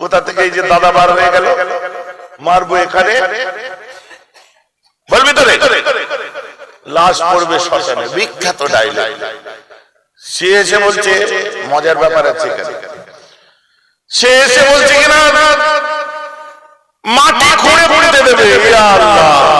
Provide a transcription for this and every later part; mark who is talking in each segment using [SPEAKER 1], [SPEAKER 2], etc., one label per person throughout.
[SPEAKER 1] কোথা থেকে এই যে দাদা বার হয়ে গেল? মারবো এখানে। বলবি তো লাশ পড়বে শ্মশানে। বিখ্যাত ডাইলগ সে এসে বলছে, মজার ব্যাপার আছে এখানে। সে এসে বলছে কিনা মাটি খুঁড়ে পড়তে দেবে আল্লাহ।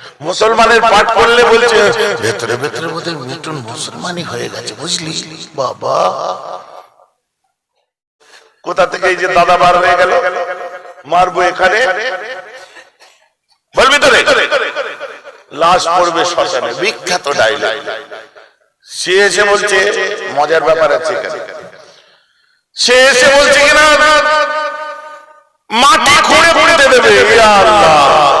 [SPEAKER 1] মুসলমানের পাঠ করলে বলছে ভেতরে ভেতরে বোধহয় মিটন মুসলমানই হয়ে গেছে বুঝলি? বাবা। কোথা থেকে এই যে দাদা বার হয়ে গেল? মারবো এখানে। বলবি তো লাশ পড়বে শ্মশানে। বিখ্যাত ডাইলগ। সে এসে বলছে মজার ব্যাপার আছে এখানে। সে এসে বলছে কিনা মাটি খুঁড়ে পুঁতে দেবে ইয়া আল্লাহ।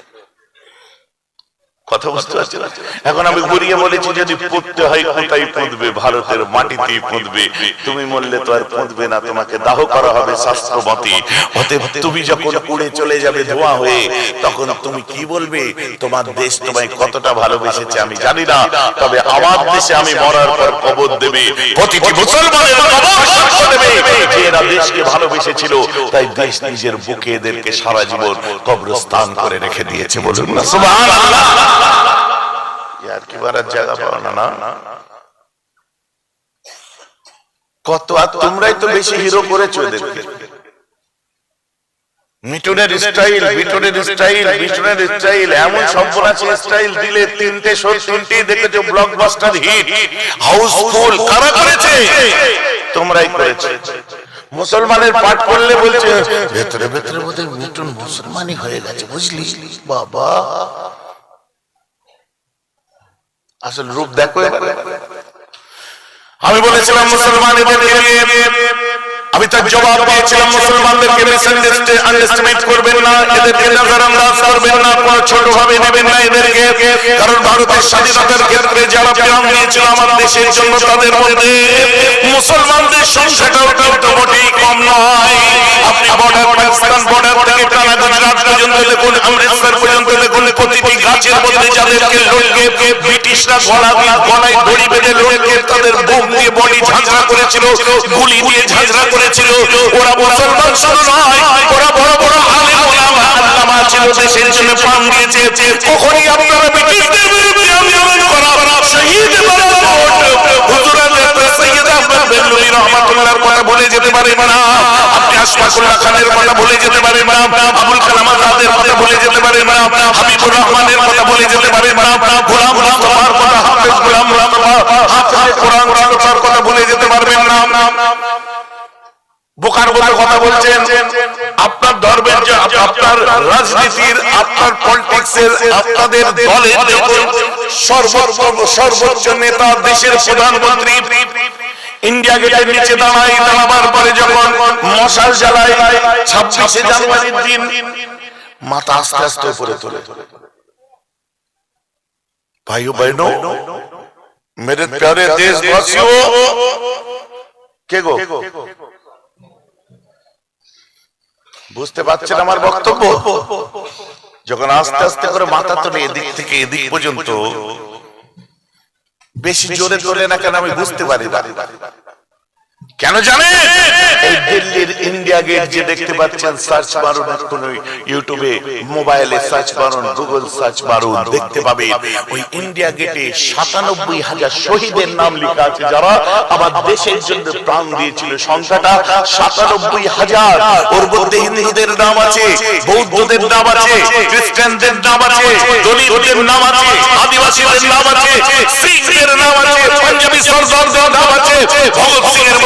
[SPEAKER 1] কথা বুঝতে পারছি এখন আমি ঘুরিয়ে বলেছি যদি পুঁততে হয় কোথায় পুঁতবে ভারতের মাটিতেই পুঁতবে তুমি মরলে তো আর পুঁতবে না তোমাকে দাহ করা হবে শাস্ত্রমতে। অতএব তুমি যখন উড়ে চলে যাবে ধোঁয়া হয়ে তখন তুমি কি বলবে? তোমার দেশ তোমায় কতটা ভালোবেসেছে আমি জানি না তবে আমার দেশে আমি মরার পর কবর দেবে। প্রতিটি মুসলমানের কবর সাক্ষ্য দেবে। যে এরা দেশকে ভালোবেসেছিল তাই দেশ নিজের বুকে এদেরকে সারা জীবন কবরস্থান করে রেখে দিয়েছে বলুন না সুবহানাল্লাহ ইয়ার কি বারার জায়গা পাও না না? কত, আর তোমরাই তো বেশি হিরো করেছ এদেরকে। মিটনের স্টাইল মিটনের স্টাইল মিটনের স্টাইল এমন সম্পূর্ণ স্টাইল দিলে তিনটে শো তিনটেই দেখেছ ব্লকবাস্টার হিট হাউসফুল কারা করেছে? তোমরাই করেছ। মুসলমানের পাঠ করলে বলছে, ভেতরে ভেতরে বোধহয় মিটন মুসলমানই হয়ে গেছে, বুঝলি? বাবা। আসল রূপ দেখো। আমি বলেছিলাম মুসলমানদেরকে আমি তার জবাব দিয়েছিলাম, মুসলমানদেরকে আন্ডারস্টিমেট করবেন না, এদেরকে নজরান্দাজ করবেন না, কোন ছোট ভাবে নেবেন না এদেরকে। কারণ ভারতের স্বাধীনতার ক্ষেত্রে যারা প্রাণ দিয়েছিল আমার দেশের জন্য, তাদের মধ্যে মুসলমানদের সংখ্যাটাও কিন্তু মোটেই কম নয়। আপনি বর্ডার পাকিস্তান বর্ডার থেকে টানা গুজরাট পর্যন্ত দেখুন অমৃতসর পর্যন্ত দেখুন, প্রতিটি গাছের মধ্যে যাদেরকে লোককে ব্রিটিশরা গলা দিয়ে গলায় দড়ি বেঁধে লোককে তাদের বোম দিয়ে বডি ঝাঁঝরা করেছিল, গুলি দিয়ে ঝাঁঝরা করেছিল। ওরা মুসলমান শুধু নয়, ওরা বড় বড় আলেম ওলামা, আল্লামা ছিল, দেশের জন্য প্রাণ দিয়েছে। কখনই আপনারা ব্রিটিশদের বিরুদ্ধে আন্দোলন করা, শহীদ কথা বলে যেতে পারে না আপনি আশফাকুল্লাহ খানের কথা বলে যেতে পারে না আবুল কালাম আজাদের কথা বলে যেতে পারে না হাবিবুর রহমানের কথা বলে যেতে পারে না গোলাম মুস্তফার কথা, হাফেজ গোলাম মুস্তফা, হাফেজ কোরআন কথা বলে যেতে পারবেন না। বোকার বোকার কথা বলছেন। আপনার ধর্মের আপনার রাজনীতির, আপনার পলিটিক্সের আপনাদের দলের সর্বোচ্চ নেতা, দেশের প্রধানমন্ত্রী ইন্ডিয়া নিচে দাঁড়ায় পরে মেরে প্যারে কে গো? বুঝতে পারছেন আমার বক্তব্য? যখন আস্তে আস্তে করে মাথা তোলে এদিক থেকে এদিক পর্যন্ত, বেশি জোরে চলে না কেন আমি বুঝতে পারি না। কেন জানে এই দিল্লির ইন্ডিয়া গেট যে দেখতে পাচ্ছেন সার্চ মারুন এখন ইউটিউবে মোবাইলে সার্চ মারুন গুগল সার্চ মারুন দেখতে পাবেন ওই ইন্ডিয়া গেটে সাতানব্বই হাজার শহীদের নাম লেখা আছে যারা আমার দেশের জন্য প্রাণ দিয়েছিল। সংখ্যাটা সাতানব্বই হাজার। ওর মধ্যে হিন্দুদের নাম আছে, বৌদ্ধদের নাম আছে, খ্রিস্টানদের নাম আছে, দলিতদের নাম আছে, আদিবাসীদের নাম আছে, শিখদের নাম আছে, পাঞ্জাবি সরদারদের ভগৎ সিং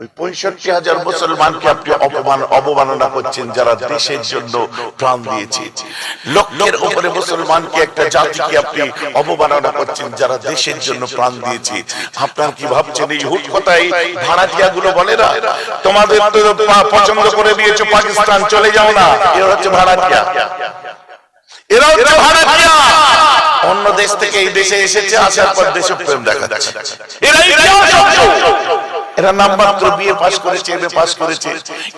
[SPEAKER 1] ওই পঁয়ষট্টি হাজার মুসলমানকে আপনি অপমান, অবমাননা করছেন যারা দেশের জন্য প্রাণ দিয়েছে। লক্ষ্যের উপরে মুসলমানকে একটা জাতিকে আপনি অবমাননা করছেন যারা দেশের জন্য প্রাণ দিয়েছে। আপনার কি ভাবছেন এই হুট কথাই ভাড়াটিয়া গুলো বলে না? তোমাদের তো পছন্দ করে দিয়েছ, পাকিস্তান চলে যাও না। এরা হচ্ছে ভাড়াটিয়া। এরা হচ্ছে ভাড়াটিয়া। অন্য দেশ থেকে এই দেশে এসেছে আসার পর দেশপ্রেম দেখাচ্ছে। এরা নামমাত্র বিয়ে পাস করেছে এমএ পাস করেছে।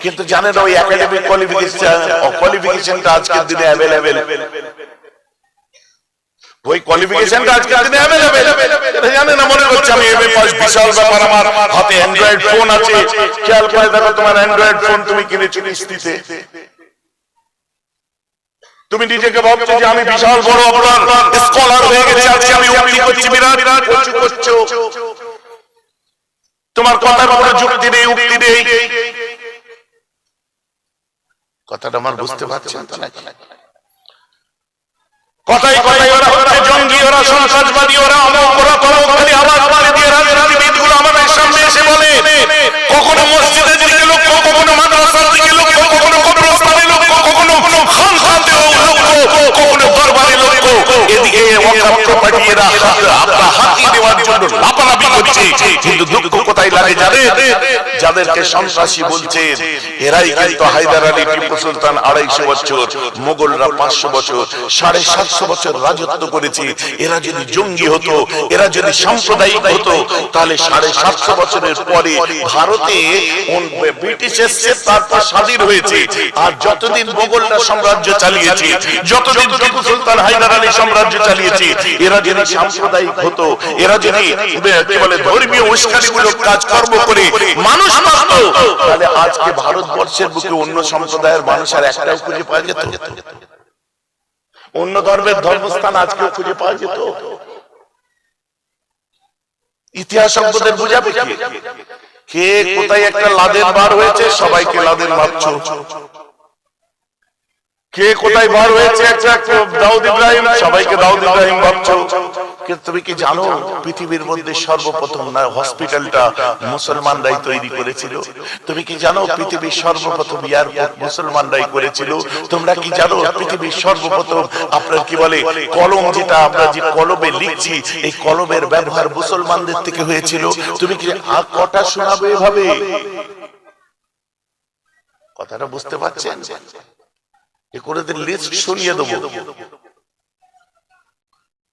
[SPEAKER 1] কিন্তু জানেন ওই একাডেমিক কোয়ালিফিকেশন কোয়ালিফিকেশনটা আজকের দিনে অ্যাভেলেবেল ওই কোয়ালিফিকেশনটা আজকের দিনে অ্যাভেলেবেল এটা জানে না মনে করছে আমি এমএ পাস বিশাল ব্যাপার আমার হাতে অ্যান্ড্রয়েড ফোন আছে। খেয়াল করে দেখো তোমার অ্যান্ড্রয়েড ফোন তুমি কিনেছো কিস্তিতে। তুমি নিজেকে ভাবছ যে আমি বিশাল বড় আপনার স্কলার হয়ে গেছি, আজকে আমি উক্তি করছি, বিরাট বিরাট কিছু করছ। তোমার কথার উপরে যুক্তি নেই, উক্তি নেই। কথাটা আমার বুঝতে পারছেন তো নাকি? কথাই কথাই ওরা হচ্ছে জঙ্গি, ওরা সন্ত্রাসবাদী, ওরা অমুক ওরা তমুক খালি আওয়াজ মারি দিয়ে রাজনীতিবিদগুলো আমাদের সামনে এসে বলে, কখনো মসজিদের দিকে লক্ষ্য, কখনো মাদ্রাসার দিকে লক্ষ্য, কখনো কবরস্থানে লক্ষ্য, কখনো খানখানতে লক্ষ্য কখনো দরবারে লক্ষ্য এদিকে এরা যদি সাম্প্রদায়িক হতো, তাহলে সাড়ে সাতশো বছরের পরে ভারতে ওন- ব্রিটিশ এসছে তারপর স্বাধীন হয়েছে। আর যতদিন মোগলরা সাম্রাজ্য চালিয়েছে, যতদিন টিপু সুলতান হায়দার আলী সাম্রাজ্য চালিয়েছে। এরা যদি সাম্প্রদায়িক হতো এরা যদি কি বলে ধর্মীয় উস্কানিমূলক কাজকর্ম করে মানুষ মারত। তাহলে আজকে ভারতবর্ষের বুকে অন্য সম্প্রদায়ের মানুষ আর একটাও খুঁজে পাওয়া যেত। অন্য ধর্মের ধর্মস্থান আজকে খুঁজে পাওয়া যেত। ইতিহাসজ্ঞদের বুঝাবে কে? কে কোথায় একটা লাদেন বার হয়েছে? সবাইকে লাদেন ভাবছ কে কোথায় বার হয়েছে? একটা দাউদ ইব্রাহিম সবাইকে দাউদ ইব্রাহিম ভাবছ। কিন্তু তুমি কি জানো পৃথিবীর মধ্যে সর্বপ্রথম না হসপিটালটা মুসলমানরাই তৈরি করেছিল। তুমি কি জানো পৃথিবীর সর্বপ্রথম এয়ারপোর্ট মুসলমানরাই করেছিল। তোমরা কি জানো পৃথিবীর সর্বপ্রথম আপনার কি বলে কলম যেটা আমরা যে কলমে লিখছি এই কলমের ব্যবহার মুসলমানদের থেকে হয়েছিল। তুমি কি আর কটা শোনাবে এভাবে? কথাটা বুঝতে পারছেন এ করে লিস্ট শুনিয়ে দেবো।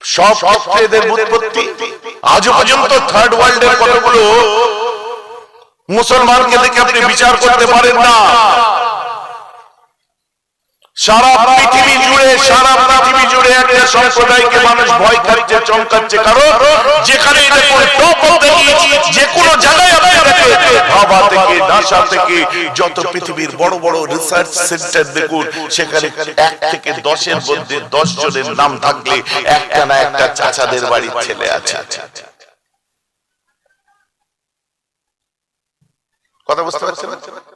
[SPEAKER 1] সব ক্ষেত্রে এদের উৎপত্তি। আজও পর্যন্ত থার্ড ওয়ার্ল্ডের কতগুলো মুসলমানকে দেখে আপনি বিচার করতে পারেন না। সারা পৃথিবী জুড়ে, সারা পৃথিবী জুড়ে একটা সম্প্রদায়কে মানুষ ভয় খাচ্ছে, চমকাচ্ছে। কারণ যেখানে যে কোনো জায়গায় রিসার্চ দেখুন, সেখানে এক থেকে দশের মধ্যে দশ নাম থাকলে একটা না একটা চাচাদের কথা বুঝতে না-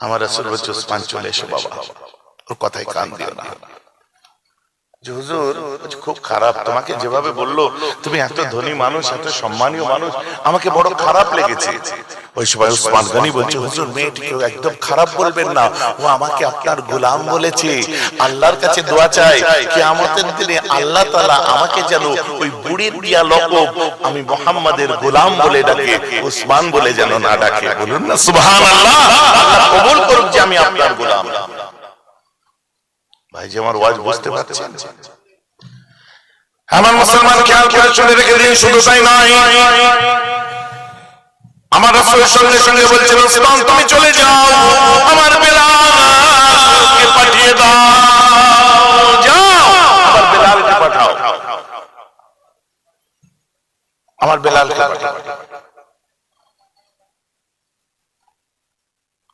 [SPEAKER 1] আমার রাসূল বলছে উসমান চলে এসো বাবা। ওর কথায় কান দিও না। আমাকে আপনার গোলাম বলেছে। আল্লাহর কাছে দোয়া চাই। কি আমাদের দিনে আল্লাহ আমাকে যেন ওই আমি মোহাম্মদের গোলাম বলে ডাকে, উসমান বলে যেন না ডাকে। বলুন না আল্লাহ করুক যে আমি আপনার গোলাম। ভাই যে আমার ওয়াজ বুঝতে পারছেন? আমার মুসলমান খেয়াল করে শুনে রেখে দিন শুধু তাই নয়। আমার রাসূলের সঙ্গে সঙ্গে বলছেন ওসমান তুমি চলে যাও আমার বেলালকে পাঠিয়ে দাও যাও আমার বেলালকে পাঠাও। আমার বেলালকে পাঠাও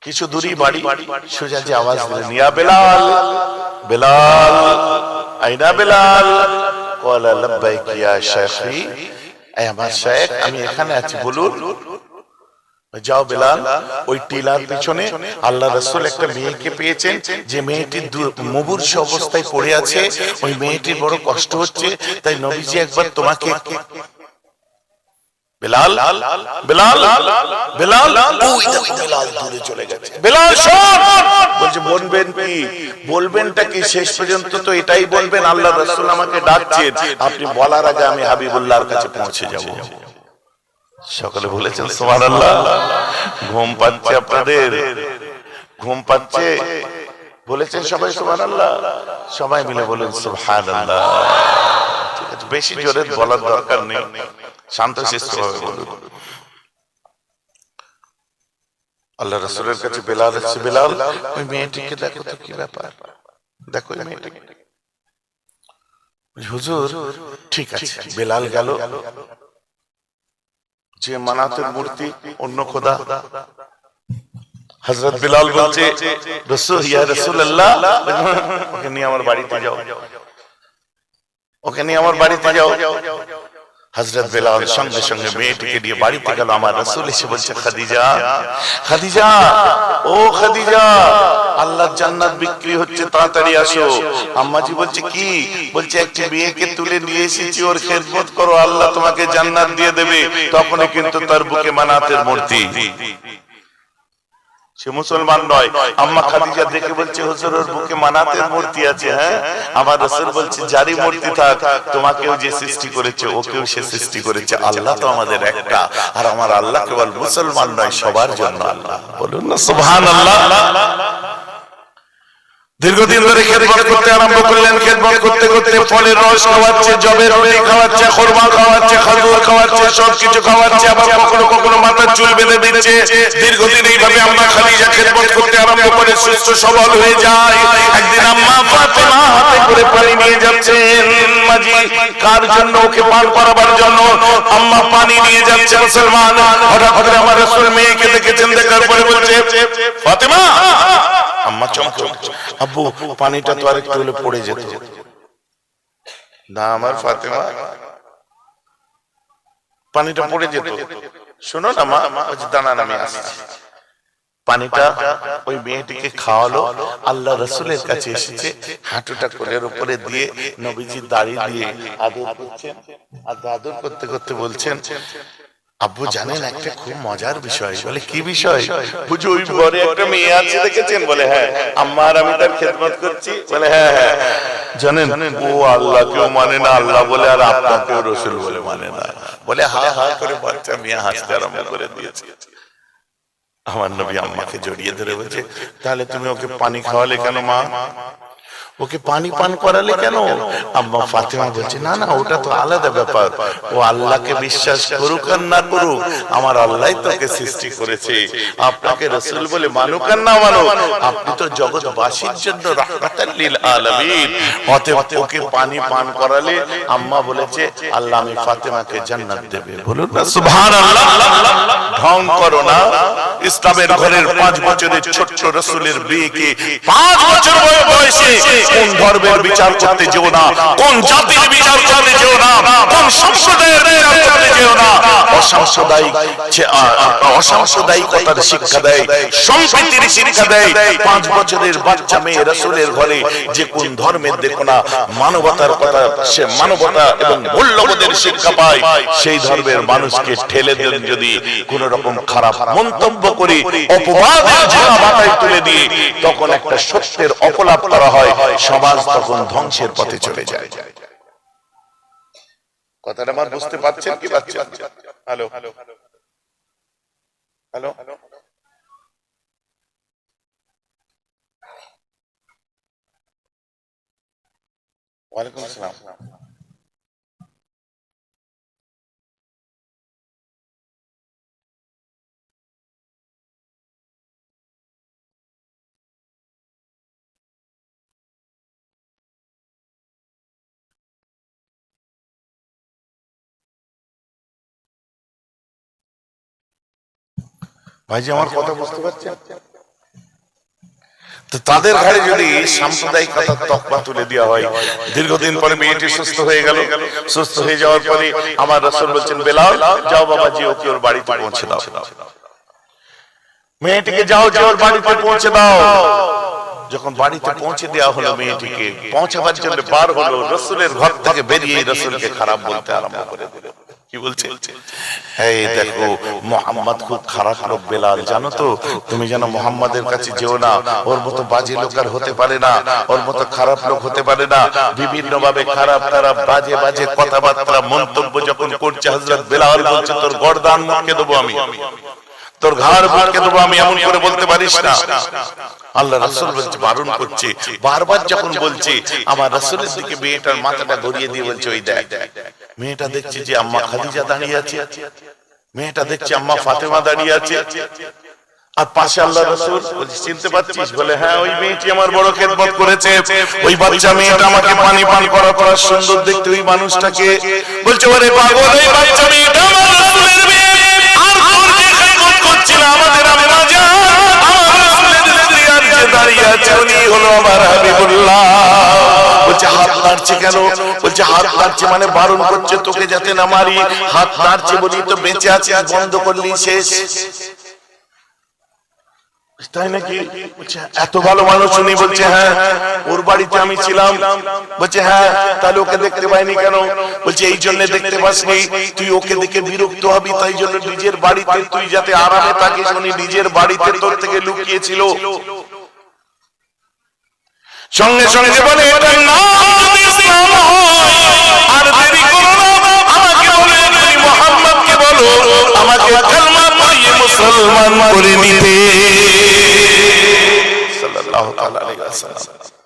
[SPEAKER 1] কিছু দূরই বাড়ি সোজা যে আওয়াজ দিলেন ইয়া বেলাল বেলাল আইনা বেলাল কলা লাব্বাইক ইয়া শাইখি এই আমার শেখ আমি এখানে আছি বলুন। যাও বেলাল ওই টিলার পিছনে আল্লাহ রসুল একটা মেয়েকে পেয়েছেন যে মেয়েটি মুমূর্ষ অবস্থায় পড়ে আছে ওই মেয়েটির বড় কষ্ট হচ্ছে তাই নবীজি একবার তোমাকে বেলাল বেলাল বেলাল ওই দেখো বেলাল দূরে চলে গেছে। বেলাল শোন বলছে বলবেন কি? বলবেনটা কি শেষ পর্যন্ত তো এটাই বলবেন? আল্লাহ রাসূল আমাকে ডাকছেন। আপনি বলার আগে আমি হাবিবুল্লাহর কাছে পৌঁছে যাব। সকলে বলেছেন সুবহানাল্লাহ। ঘুম পাচ্ছে আপনাদের? ঘুম পাচ্ছে? বলেছেন সবাই সুবহানাল্লাহ। সবাই মিলে বলুন সুবহানাল্লাহ। ঠিক আছে বেশি জোরে বলার দরকার নেই। বলুন। আল্লাহ রসুলের কাছে বেলাল হচ্ছে বেলাল। ওই মেয়েটিকে দেখো তো কি ব্যাপার। দেখো ওই মেয়েটিকে। হুজুর ঠিক আছে বেলাল গেল। যে মানাতের মূর্তি অন্য খোদা। হজরত বিলাল বলছে রসুল ইয়া রসুল্লাহ ওকে নিয়ে আমার বাড়িতে যাও। ওকে নিয়ে আমার বাড়িতে যাও। হজরত বেলাল সঙ্গে সঙ্গে মেয়েটিকে নিয়ে বাড়িতে গেল আমার রসুল এসে বলছে খাদিজা খাদিজা ও খাদিজা আল্লাহ জান্নাত বিক্রি হচ্ছে তাড়াতাড়ি আসো। আম্মাজি বলছে কি? বলছে একটি মেয়েকে তুলে নিয়ে এসেছি ওর খেদমত করো আল্লাহ তোমাকে জান্নাত দিয়ে দেবে। তখনই কিন্তু তার বুকে মানাতের মূর্তি। সে মুসলমান নয়। আম্মা খাদিজা দেখে বলছে, হুজুরের বুকে মানাতের মূর্তি আছে হ্যাঁ? আমার রাসূল বলছে, জারি মূর্তি থাক, তোমাকেও যে সৃষ্টি করেছে, ওকেও সে সৃষ্টি করেছে। আল্লাহ তো আমাদের একটা, আর আমার আল্লাহ কেবল মুসলমান নয়, সবার জন্য আল্লাহ। বলুন না, সুবহানাল্লাহ। দীর্ঘদিন ধরে খেদমত করতে আরম্ভ করলেন। খেদমত করতে করতে ফলের রস খাওয়াচ্ছে, জবের রস খাওয়াচ্ছে, খোরমা খাওয়াচ্ছে, খাজুর খাওয়াচ্ছে সব কিছু খাওয়াচ্ছে, আবার কখনো কখনো মাথার চুল বেঁধে দিচ্ছে। দীর্ঘদিন এইভাবে আম্মা খালিজা খেদমত করতে আরম্ভ করে, সুস্থ সবল হয়ে যায়। একদিন আম্মা ফাতেমা হাতে করে পানি নিয়ে যাচ্ছেন। মাঝি কার জন্য ওকে পান করাবার জন্য? আম্মা পানি নিয়ে যাচ্ছে মুসলমান। হঠাৎ করে আমার রাসূল মেয়েকে দেখেছেন, দেখার পরে বলছে, ফাতেমা আম্মা চমকে আব্বু পানিটা তো আরেকটু হলে পড়ে যেত। না আমার ফাতেমা। পানিটা পড়ে যেত। শোনো না মা বলছে, দাঁড়ান আমি আসছি। পানিটা ওই মেয়েটিকে খাওয়ালো আল্লাহ রসুলের কাছে এসেছে হাঁটুটা কোলের উপরে দিয়ে নবীজি দাড়ি দিয়ে আদর করছেন। আর আদর করতে করতে বলছেন আব্বু জানেন একটা খুব মজার বিষয়। বলে কি বিষয়? বুঝো ওই ঘরে একটা মেয়ে আছে দেখেছেন? বলে হ্যাঁ। আম্মা আর আমি তার খেদমত করছি। বলে হ্যাঁ হ্যাঁ। জানেন? ও আল্লাহ কেউ মানে না আল্লাহ বলে আর আপনাকেও রসুল বলে মানে না। বলে হা হা করে বাচ্চা মেয়ে হাসতে আরম্ভ করে দিয়েছে। আমার নবী আম্মাকে জড়িয়ে ধরে বলছে তাহলে তুমি ওকে পানি খাওয়ালে কেন মা? ওকে পানি পান করালে কেন? আম্মা ফাতেমা বলছে, না না, ওটা তো আলাদা ব্যাপার। ও আল্লাহকে বিশ্বাস করুক আর না করুক, আমার আল্লাহ তোকে সৃষ্টি করেছে। আপনাকে রসুল বলে মানুক আর না মানুক, আপনি তো জগৎবাসীর জন্য রাহমাতাল লিল আলামিন। অতএব ওকে পানি পান করালে আম্মা বলেছে, আল্লাহ আমি ফাতেমাকে জান্নাত দেবে। বলুন না, সুবহানাল্লাহ। ঢং করো না। ইসলামের ঘরের পাঁচ বছরের ছোট্ট রসুলের বিয়েকে পাঁচ বছর বয়সে কোন ধর্মের বিচার করতে যেও না, কোন জাতির বিচার করতে যেও না, কোন সম্প্রদায়ের বিচার করতে যেও না। অসাম্প্রদায়িক অসাম্প্রদায়িকতার শিক্ষা দেয়, সম্প্রীতির শিক্ষা দেয়, পাঁচ বছরের বাচ্চা মেয়ে রসুলের ঘরে যে কোন ধর্মের দেখো না, মানবতার কথা সে মানবতা এবং মূল্যবোধের শিক্ষা পায়, সেই ধর্মের মানুষকে ঠেলে দেন যদি কোন রকম খারাপ মন্তব্য করে, অপবাদের ঝাড়া মাথায় তুলে দিয়ে, তখন একটা সত্যের অপলাপ করা হয় সমাজ তখন ধ্বংসের পথে চলে যায়। কথাটা আমার বুঝতে পারছেন কি পাচ্ছেন হ্যালো। হ্যালো। ওয়ালাইকুম আসসালাম। ভাইজি আমার কথা বুঝতে পারছেন? তো তাদের ঘাড়ে যদি সাম্প্রদায়িকতার তকমা তুলে দেওয়া হয় দীর্ঘদিন পরে মেয়েটি সুস্থ হয়ে গেল। সুস্থ হয়ে যাওয়ার পরে আমার রসুল বলছেন বেলাল যাও বাবা যে ওকে ওর বাড়িতে পৌঁছে দাও। মেয়েটিকে যাও যে ওর বাড়িতে পৌঁছে দাও। যখন বাড়িতে পৌঁছে দেওয়া হলো মেয়েটিকে পৌঁছাবার জন্য বার হলো রসুলের ঘর থেকে বেরিয়ে রসুলকে খারাপ বলতে আরম্ভ করে দিল। কি বলছে? এই দেখো মোহাম্মদ খুব খারাপ লোক বেলাল জানো তো? তুমি যেন মোহাম্মদের কাছে যেও না ওর মতো বাজে লোক আর হতে পারে না ওর মতো খারাপ লোক হতে পারে না। বিভিন্ন ভাবে খারাপ খারাপ বাজে বাজে কথাবার্তা মন্তব্য যখন করছে হজরত বেলাল বলছে তোর গর্দান মুখে দেবো আমি। তোর মুখে দেবো আমি এমন করে বলতে পারিস না। আল্লাহ রাসূল বলছে বারণ করছে। বারবার যখন বলছে আমার রাসূলের দিকে মেয়েটার মাথাটা ঘুরিয়ে দিয়ে বলছে ওই দেখ মেয়েটা দেখছে যে আম্মা খাদিজা দাঁড়িয়ে আছে। মেয়েটা দেখছে আম্মা ফাতেমা দাঁড়িয়ে আছে। আর পাশে আল্লাহ রসুল বলছে চিনতে পারছিস? বলে হ্যাঁ ওই মেয়েটি আমার বড় খেদমত করেছে। ওই বাচ্চা মেয়েটা আমাকে পানি পান করা করা সুন্দর দেখতে ওই মানুষটাকে বলছে ওরে পাগল ওই বাচ্চা মেয়েটা আমার রাসূলের মেয়ে। আর তোর যে খেদমত করছিল আমাদের আম্মা জান আমার রাসূলের স্ত্রী আর যে দাঁড়িয়ে আছে উনি হলো আমার হাবিবুল্লাহ। বলছে, হাত নাড়ছে কেন? বলছে, হাত নাড়ছে মানে বারণ করছে, তোকে যাতে না মারি। হাত নাড়ছে বলি তো বেঁচে আছে, বন্ধ করলি, শেষ। তাই নাকি? এত ভালো মানুষ উনি, বলছে হ্যাঁ ওর বাড়িতে আমি ছিলাম। বলছে হ্যাঁ তাহলে ওকে দেখতে পাইনি কেন? বলছে, এই জন্য দেখতে পাসনি, তুই ওকে দেখে বিরক্ত হবি, তাই জন্য নিজের বাড়িতে তুই যাতে আরামে থাকিস, উনি নিজের বাড়িতে তোর থেকে লুকিয়েছিল। সঙ্গে সঙ্গে বলে এটার নাম ইসলাম আর দেরি করো না, আমাকে বলে মোহাম্মদকে বলো আমাকে মুসলমান করে নিতে। সাল্লাল্লাহু আলাইহি ওয়াসাল্লাম।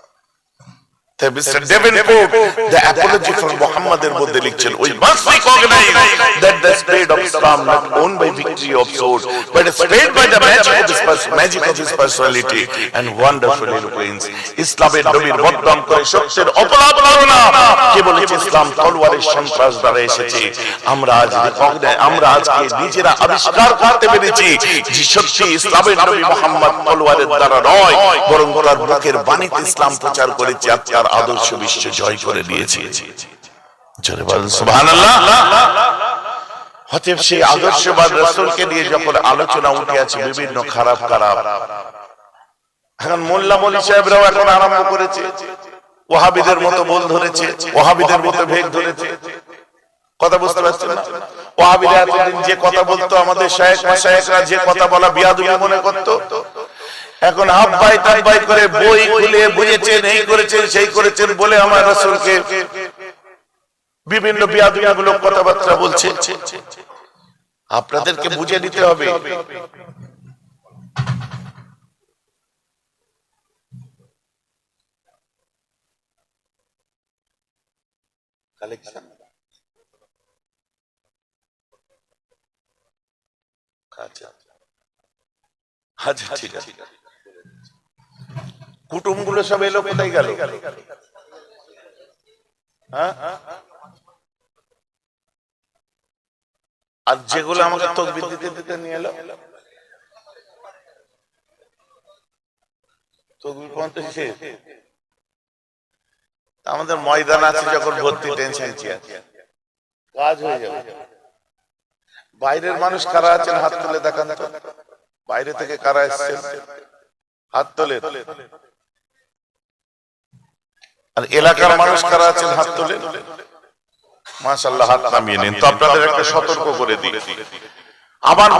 [SPEAKER 1] Mr. Davenport, the apology for Muhammad এর মধ্যে লিখছেন, we must recognize that the spread of Islam not owned by victory of sword, but spread by the magic of his, pers- magic of his personality and wonderful eloquence. ইসলামের নবীর বদনাম করে সত্যের অপরাধ করো না কে বলেছে ইসলাম তলোয়ারের সন্ত্রাস দ্বারা এসেছে আমরা আজ আমরা আজকে নিজেরা আবিষ্কার করতে পেরেছি যে সত্যি ইসলামের নবী মোহাম্মদ তলোয়ারের দ্বারা নয় বরং তার বুকের বাণীতে ইসলাম প্রচার করেছে আর তার আদর্শ বিশ্ব জয় করে দিয়েছে। জোরে বলেন সুবহানাল্লাহ। অতএব সেই আদর্শবাদ রসুলকে নিয়ে যখন আলোচনা উঠে আছে বিভিন্ন খারাপ খারাপ এখন মোল্লা মলি সাহেবরাও এখন আরম্ভ করেছে। ওহাবিদের মতো বল ধরেছে। ওহাবিদের মতো ভেগ ধরেছে। কথা বুঝতে পারছেন না? ওহাবিরা এতদিন যে কথা বলতো আমাদের যে কথা বলা বিয়াদুবি মনে করতো এখন হাফ বাই তাপ বাই করে বই খুলে বুঝেছেন, এই করেছেন, সেই করেছেন বলে আমার রাসূলকে বিভিন্ন বিয়াদুবিগুলো কথাবার্তা বলছে। আপনাদেরকে বুঝে নিতে হবে। কালেকশন আচ্ছা। আচ্ছা ঠিক আছে। কুটুমগুলো সব এলো কোথায় গেল? হ্যাঁ? আর যেগুলো আমাকে দিতে দিতে নিয়ে এলো? তকবির পর্যন্ত শেষ? আমাদের ময়দান আছে যখন ভর্তি টেনশন কাজ হয়ে যাবে। বাইরের মানুষ কারা আছেন হাত তুলে দেখান বাইরে থেকে কারা এসছেন? হাত তোলে আর এলাকার মানুষ কারা আছেন? হাত তোলে মাশাল্লাহ হাত নামিয়ে নিন। তো আপনাদের একটা সতর্ক করে দিই। আমার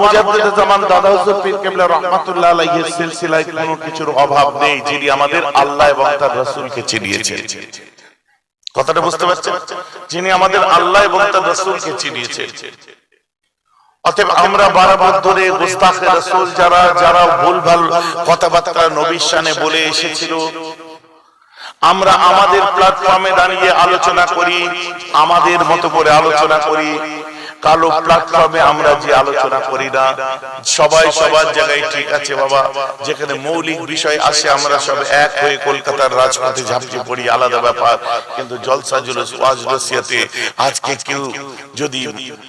[SPEAKER 1] জামান দাদা হুজুর পীর কেবলা রহমাতুল্লাহ সিলসিলায় কোনো কিছুর অভাব নেই, যিনি আমাদের আল্লাহ এবং তার রাসূলকে চিনিয়েছেন। কথাটা বুঝতে পারছেন? যিনি আমাদের আল্লাহ এবং তার রাসূলকে চিনিয়েছেন। অতএব আমরা বারবার ধরে রাসূল যারা যারা ভুলভাল কথাবার্তা নবীর শানে বলে এসেছিল আমরা আমাদের প্ল্যাটফর্মে দাঁড়িয়ে আলোচনা করি আমাদের মতো করে আলোচনা করি কালো প্ল্যাটফর্মে আমরা যে আলোচনা করি না সবাই সবার জায়গায় ঠিক আছে বাবা যেখানে মৌলিক বিষয় আসে আমরা সব এক হয়ে কলকাতার রাজপথে ঝাঁপিয়ে পড়ি আলাদা ব্যাপার। কিন্তু জলসা জুলুস ওয়াজ রসিয়াতে আজকে কেউ যদি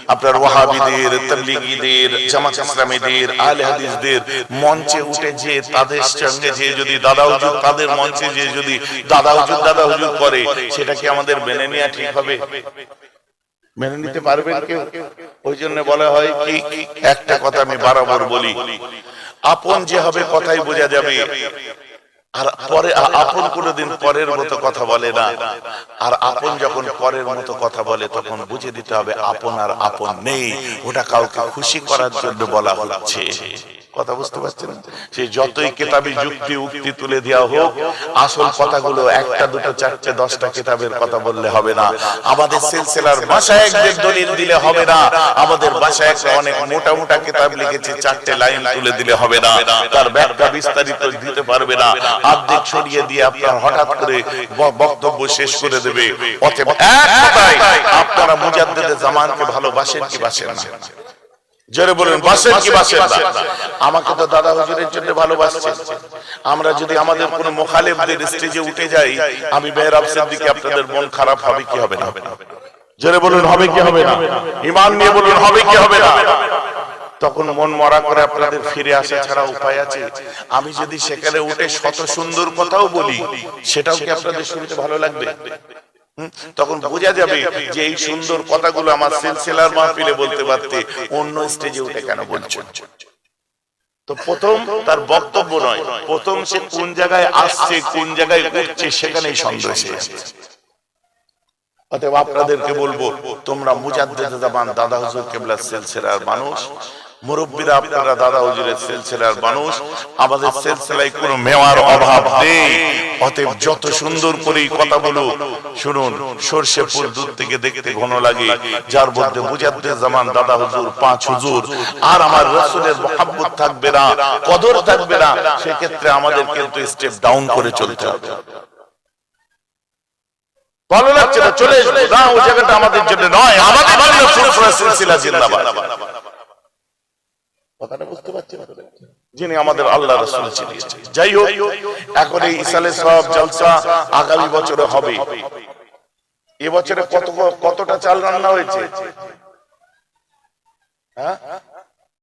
[SPEAKER 1] আপনার ওয়াহাবিদের তবলিগীদের জামাত ইসলামীদের আলে হাদিসদের মঞ্চে উঠে যে তাদের সঙ্গে যে যদি দাদা হুজুর তাদের মঞ্চে যে যদি দাদা হুজুর দাদা হুজুর করে সেটা কি আমাদের মেনে নেওয়া ঠিক হবে। মেনে নিতে পারবেন কেউ? ওই জন্য বলা হয় কি, একটা কথা আমি বারবার বলি। আপন যে হবে কথাই বোঝা যাবে। আর পরে আপন কোনোদিন পরের মতো কথা বলে না। আর আপন যখন পরের মতো কথা বলে, তখন বুঝে দিতে হবে আপন আর আপন নেই। ওটা কাউকে খুশি করার জন্য বলা হচ্ছে। কথা বুঝতে পারছেন? সে যতই কেতাবি যুক্তি উক্তি তুলে দেওয়া হোক আসল কথাগুলো একটা দুটো চারটে দশটা কিতাবের কথা বললে হবে না। আমাদের সিলসিলার বাসায় একদের দলিল দিলে হবে না। আমাদের বাসায় একটা অনেক মোটা মোটা কিতাব লিখেছে চারটে লাইন তুলে দিলে হবে না। তার ব্যাখ্যা বিস্তারিত দিতে পারবে না। অর্ধেক ছড়িয়ে দিয়ে আপনার হঠাৎ করে বক্তব্য শেষ করে দেবে। অতএব এক কথায় আপনারা মুজাদ্দেদে জামানকে ভালোবাসেন কি বাসেন না জোরে বলুন বাসেন কি বাসেন আমাকে তো দাদা হুজুরের জন্য ভালোবাসছে আমরা যদি আমাদের কোনো মোখালেফদের স্টেজে উঠে যাই আমি বেহরাব সিদ্দিকে আপনাদের মন খারাপ হবে কি হবে না? জোরে বলুন হবে কি হবে না? ইমান নিয়ে বলুন হবে কি হবে না? তখন মন মরা করে আপনাদের ফিরে আসা ছাড়া উপায় আছে? আমি যদি সেখানে উঠে শত সুন্দর কথাও বলি সেটাও কি আপনাদের শুনতে ভালো লাগবে? তখন বোঝা যাবে যে এই সুন্দর কথাগুলো আমার সিলসিলার মাহফিলে বলতে পারতে অন্য স্টেজে উঠে কেন বলছো তো প্রথম তার বক্তব্য নয়, প্রথম সে কোন জায়গায় আসছে, কোন জায়গায় উঠছে সেখানেই সন্দেহ অতএব আপনাদেরকে বলব, তোমরা মুজাদ্দেদ জামান দাদা হুজুর কেবলা সিলসিলার মানুষ মুরব্বীরা, আপনারা দাদা হুজুরের সিলসিলার মানুষ, আমাদের সিলসিলায় কোনো মেওয়ার অভাব নেই। অতএব যত সুন্দর করে কথা বলো শুনুন সর্ষে ফুল দূর থেকে দেখতে ঘন লাগে। যার মধ্যে মুজাদ্দেদ জামান দাদা হুজুর, পাঁচ হুজুর। আর আমার রসুলের মহাব্বত থাকবে না, কদর থাকবে না। সেক্ষেত্রে আমাদের কিন্তু স্টেপ ডাউন করে চলতে হবে। ভালো লাগছে না? চলে না ওই জায়গাটা আমাদের জন্য নয়। আমাদের সিলসিলা জিন্দাবাদ। যিনি আমাদের আল্লাহ রাসূল যাই হোক, এখন এই ইসালে জলসা আগামী বছরে হবে। এবছরে কত কতটা চাল রান্না হয়েছে? হ্যাঁ?